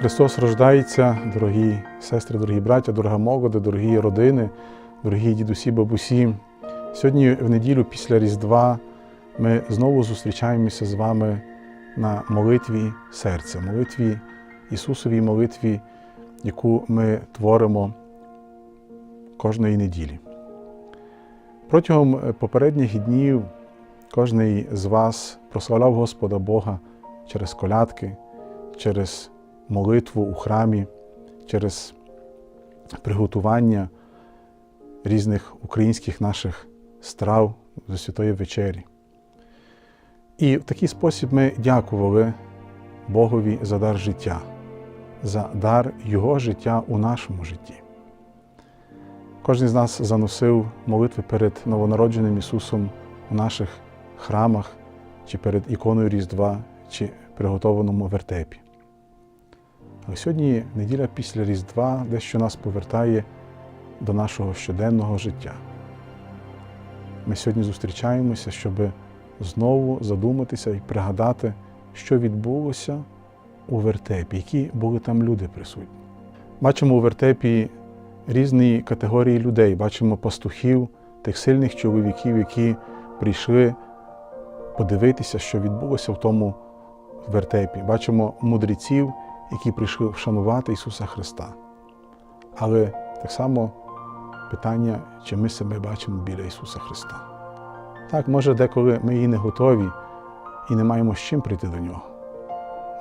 Христос рождається, дорогі сестри, дорогі браття, дорога молода, дорогі родини, дорогі дідусі, бабусі. Сьогодні, в неділю після Різдва, ми знову зустрічаємося з вами на молитві серця, молитві Ісусовій молитві, яку ми творимо кожної неділі. Протягом попередніх днів кожен з вас прославляв Господа Бога через колядки, через молитву у храмі, через приготування різних українських наших страв до Святої Вечері. І в такий спосіб ми дякували Богові за дар життя, за дар Його життя у нашому житті. Кожен з нас заносив молитви перед новонародженим Ісусом у наших храмах, чи перед іконою Різдва, чи приготованому вертепі. Але сьогодні неділя після Різдва дещо нас повертає до нашого щоденного життя. Ми сьогодні зустрічаємося, щоб знову задуматися і пригадати, що відбулося у вертепі, які були там люди присутні. Бачимо у вертепі різні категорії людей, бачимо пастухів, тих сильних чоловіків, які прийшли подивитися, що відбулося в тому вертепі. Бачимо мудреців, які прийшли вшанувати Ісуса Христа. Але так само питання, чи ми себе бачимо біля Ісуса Христа. Так, може, деколи ми і не готові і не маємо з чим прийти до Нього.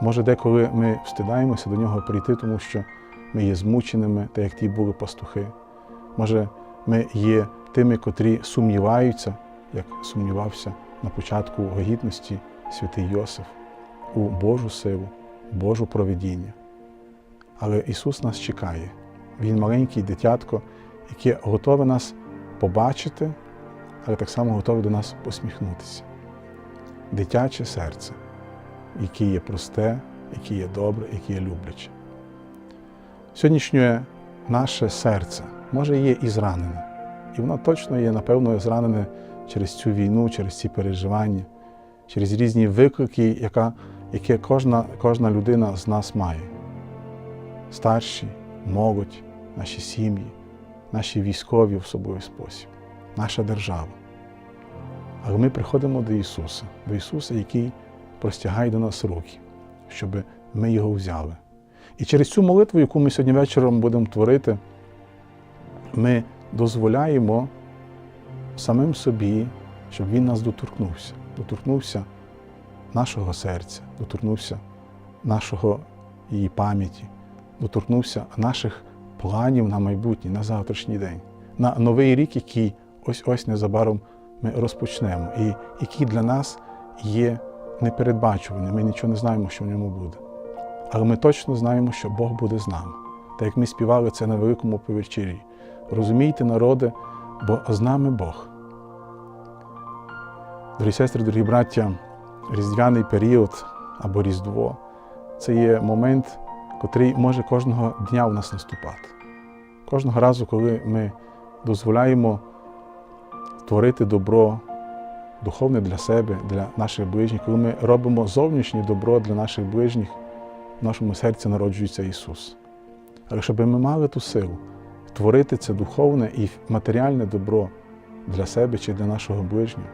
Може, деколи ми встидаємося до Нього прийти, тому що ми є змученими, так як ті були пастухи. Може, ми є тими, котрі сумніваються, як сумнівався на початку вагітності святий Йосиф, у Божу силу, Божу провидіння. Але Ісус нас чекає. Він маленький дитятко, яке готове нас побачити, але так само готове до нас посміхнутися. Дитяче серце, яке є просте, яке є добре, яке є любляче. Сьогоднішнє наше серце може є і зранене. І воно точно є, напевно, зранене через цю війну, через ці переживання, через різні виклики, яка, які кожна, кожна людина з нас має. Старші, молодь, наші сім'ї, наші військові в особливий спосіб, наша держава. Але ми приходимо до Ісуса, до Ісуса, який простягає до нас руки, щоб ми його взяли. І через цю молитву, яку ми сьогодні вечором будемо творити, ми дозволяємо самим собі, щоб Він нас доторкнувся, доторкнувся нашого серця, доторкнувся нашого її пам'яті, доторкнувся наших планів на майбутнє, на завтрашній день, на новий рік, який ось-ось незабаром ми розпочнемо, і який для нас є непередбачуваним. Ми нічого не знаємо, що в ньому буде. Але ми точно знаємо, що Бог буде з нами. Так як ми співали це на великому повечір'ї. Розумійте, народи, бо з нами Бог. Дорогі сестри, дорогі браття, різдвяний період або Різдво це є момент, котрий може кожного дня у нас наступати. Кожного разу, коли ми дозволяємо творити добро духовне для себе, для наших ближніх, коли ми робимо зовнішнє добро для наших ближніх, в нашому серці народжується Ісус. Але щоб ми мали ту силу творити це духовне і матеріальне добро для себе чи для нашого ближнього,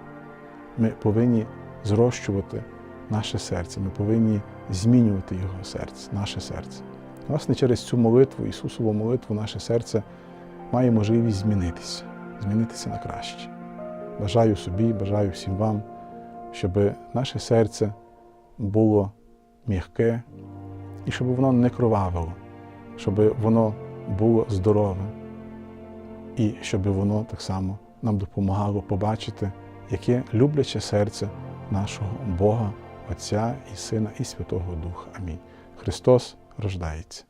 ми повинні зрощувати наше серце, ми повинні змінювати Його серце, наше серце. Власне, через цю молитву, Ісусову молитву, наше серце має можливість змінитися, змінитися на краще. Бажаю собі, бажаю всім вам, щоб наше серце було м'яке і щоб воно не кровавило, щоб воно було здорове, і щоб воно так само нам допомагало побачити, яке любляче серце нашого Бога, Отця і Сина, і Святого Духа. Амінь. Христос рождається.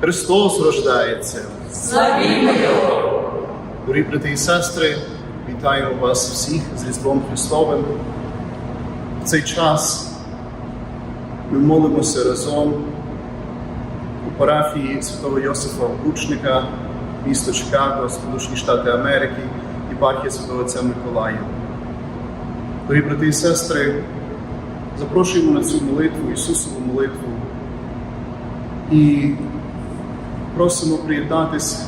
Христос рождається. Славімо Його! Дорогі брати і сестри, вітаю вас всіх з Різдвом Христовим. В цей час ми молимося разом у парафії святого Йосифа Обручника, місто Чикаго, Сполучені Штати Америки, єпархія святого Отця Миколая. Дорогі брати і сестри, запрошуємо на цю молитву, Ісусову молитву, І просимо приєднатись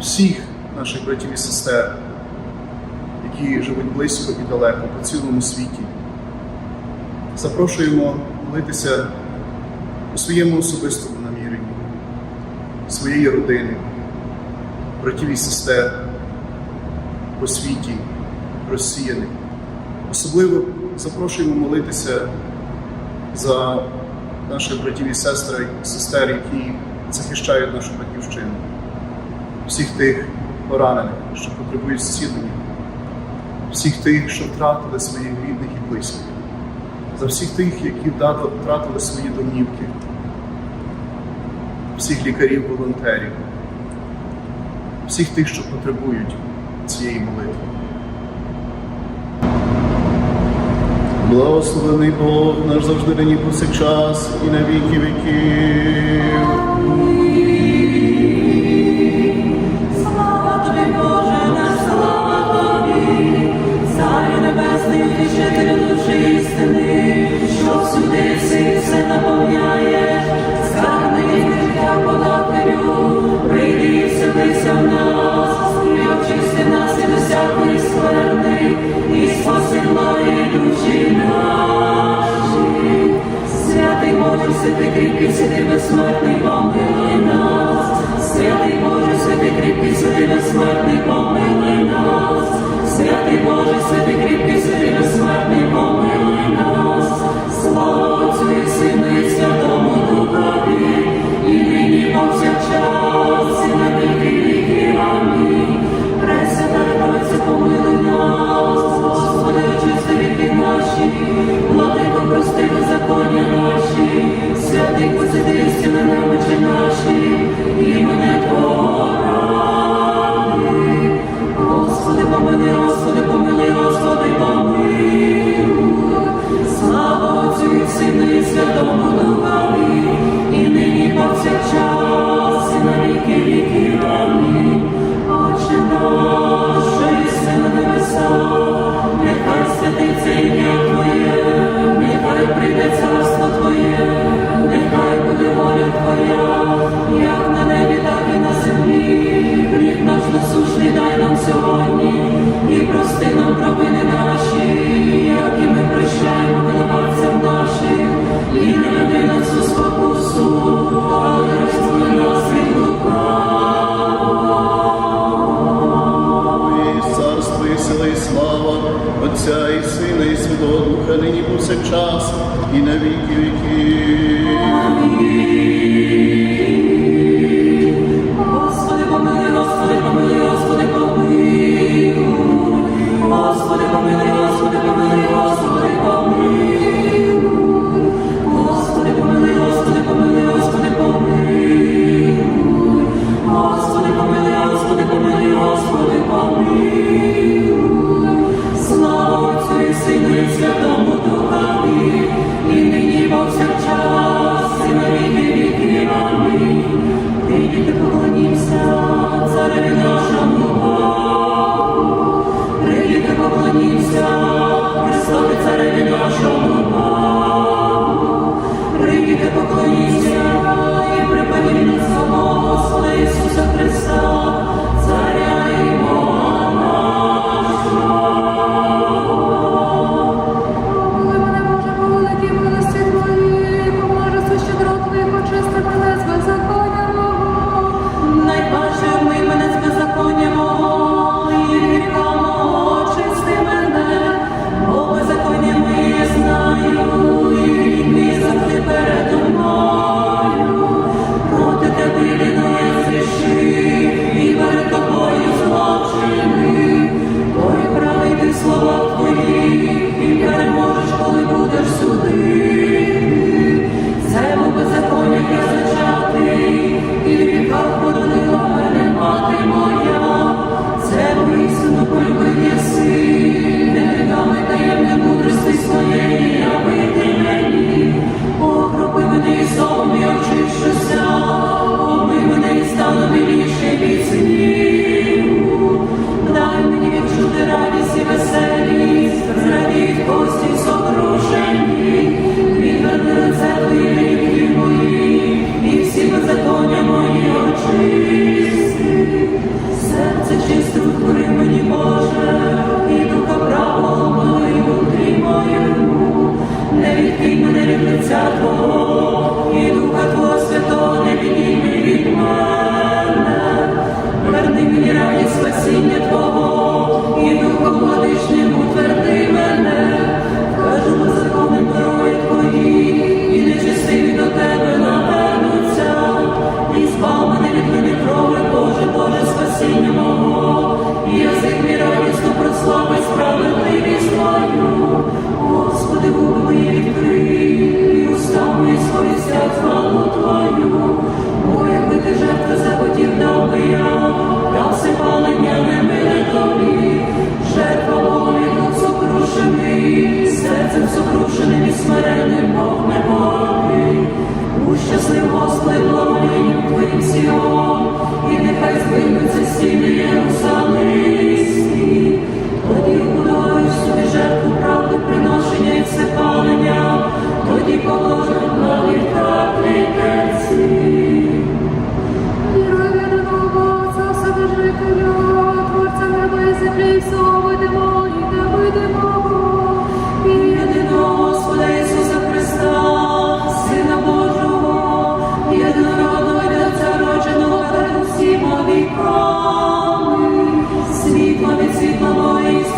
всіх наших братів і сестер, які живуть близько і далеко по цілому світі. Запрошуємо молитися у своєму особистому наміренні, своєї родини, братів і сестер по світі, розсіяних. Особливо запрошуємо молитися за наших братів і сестер, сестер, які захищають нашу батьківщину, всіх тих поранених, що потребують зцілення, всіх тих, що втратили своїх рідних і близьких, за всіх тих, які втратили свої домівки, всіх лікарів, волонтерів, всіх тих, що потребують цієї молитви. Благословений Бог наш завжди нині повсякчас і на віки віків. Слава тобі, Боже, наш слава тобі, Царю небесний, втішителю душі істини, що всюди всі все наповняє, наші. Святий Боже, святий кріпкий, святий безсмертний, помилуй нас. Святий Боже, святий кріпкий, святий безсмертний, помилуй нас. Святий Боже, святий кріпкий, святий безсмертний, помилуй нас. Слава Отцю і Святому Духові, поклонімся, Христові цареві нашому. лиця Твого і Духа Твого Святого не відніми від мене. Верни мені радість спасіння Твого і Духа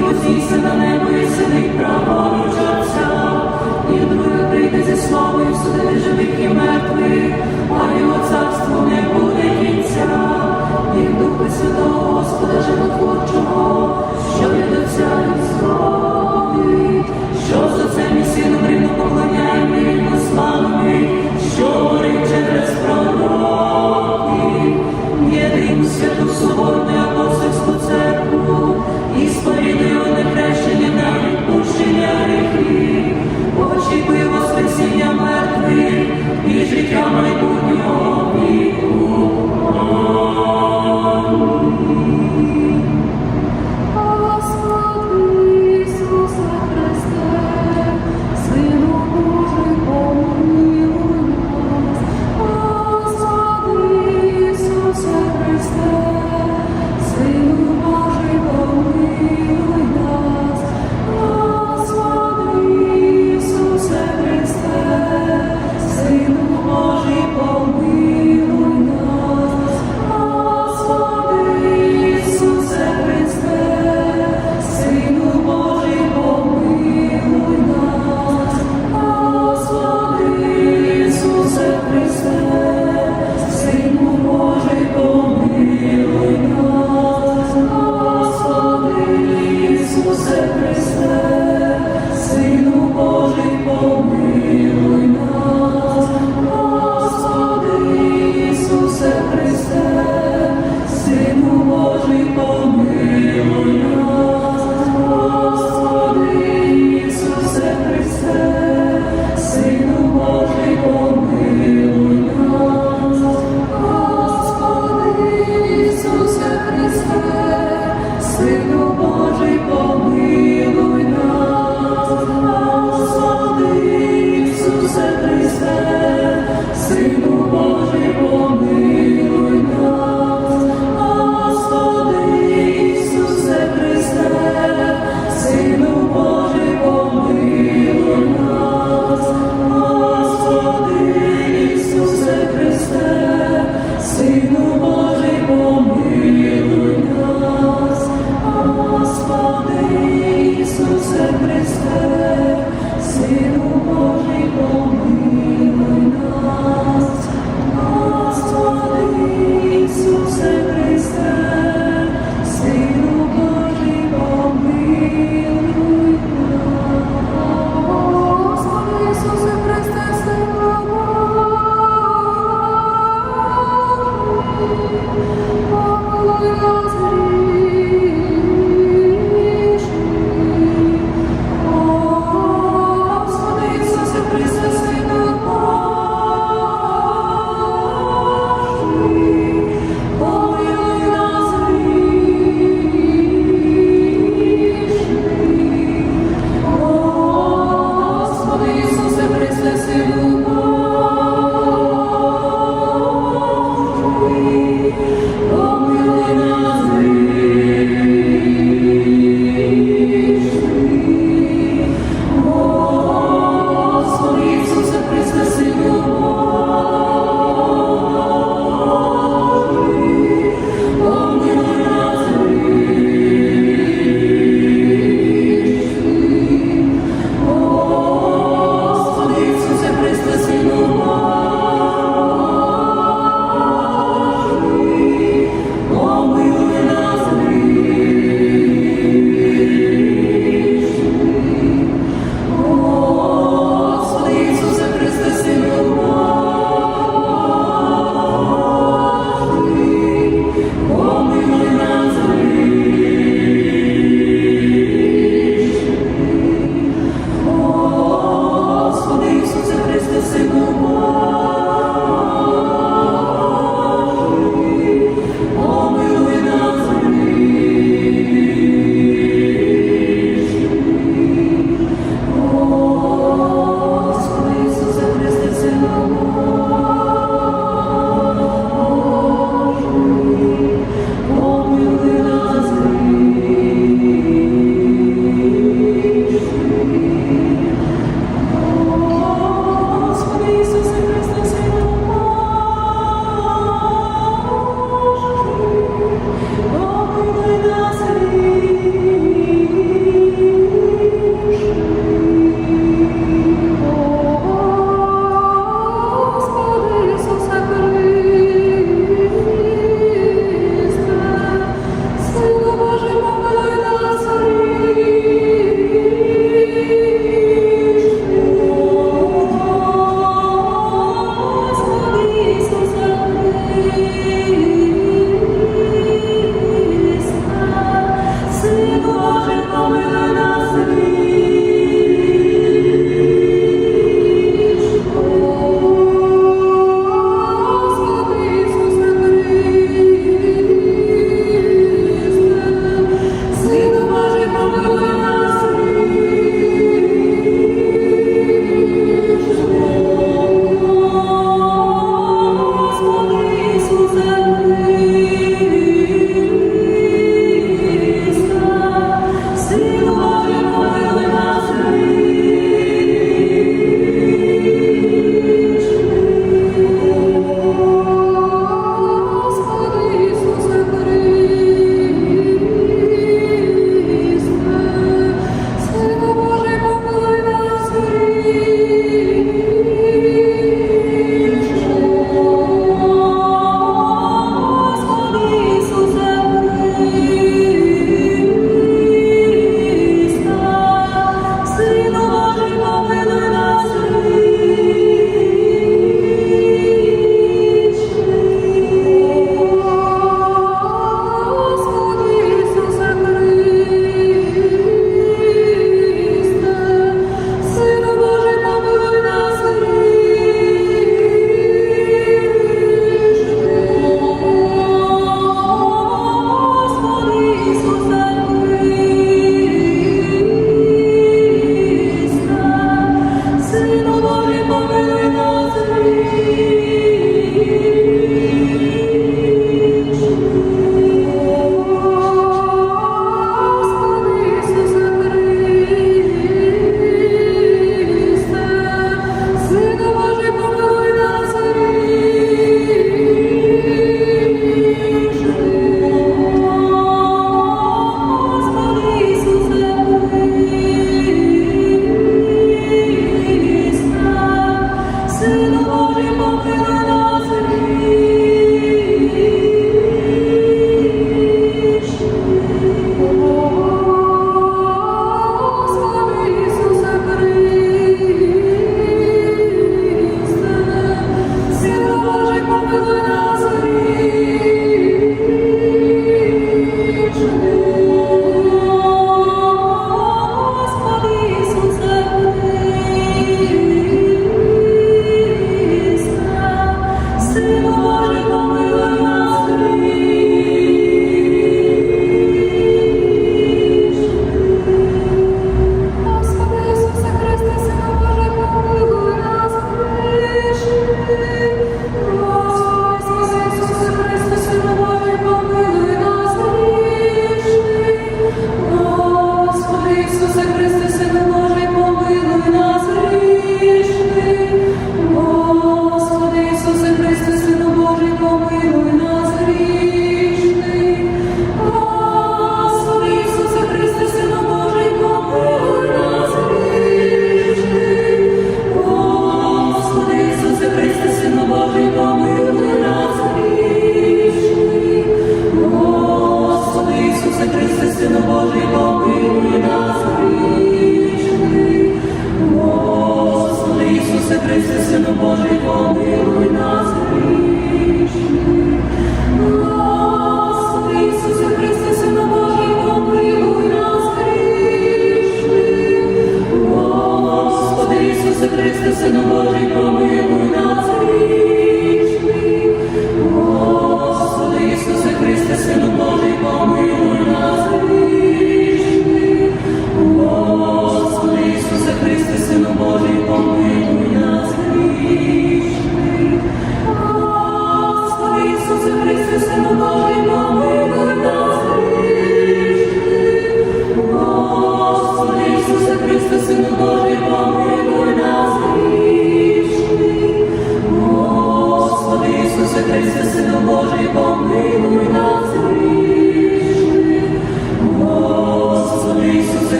вознісся на небо і сидить праворуч Отця, і вдруге прийде зі славою судити живих і мертвих, а його царство не буде кінця, і в Духу Святого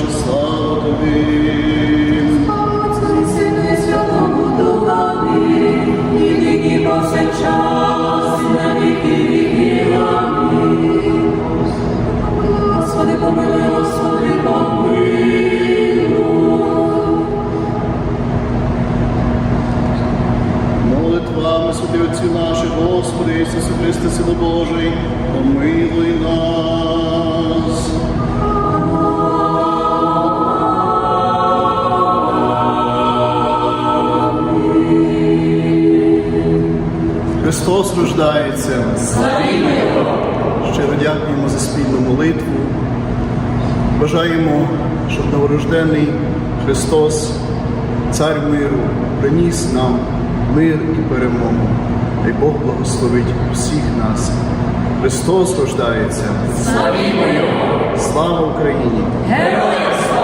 Боже, слава Святому Духові, і нині повсякчас, на віки віків. Амінь. Господи, помилуй, Господи, помилуй. Молитвами собі Отці наші, Господи, Ісусе Христе, Сину Божий, помилуй нас. Христос рождається. Щиро дякуємо за спільну молитву. Бажаємо, щоб новорождений Христос, Цар миру, приніс нам мир і перемогу. Хай Бог благословить всіх нас. Христос рождається. Слава Україні! Героям слава!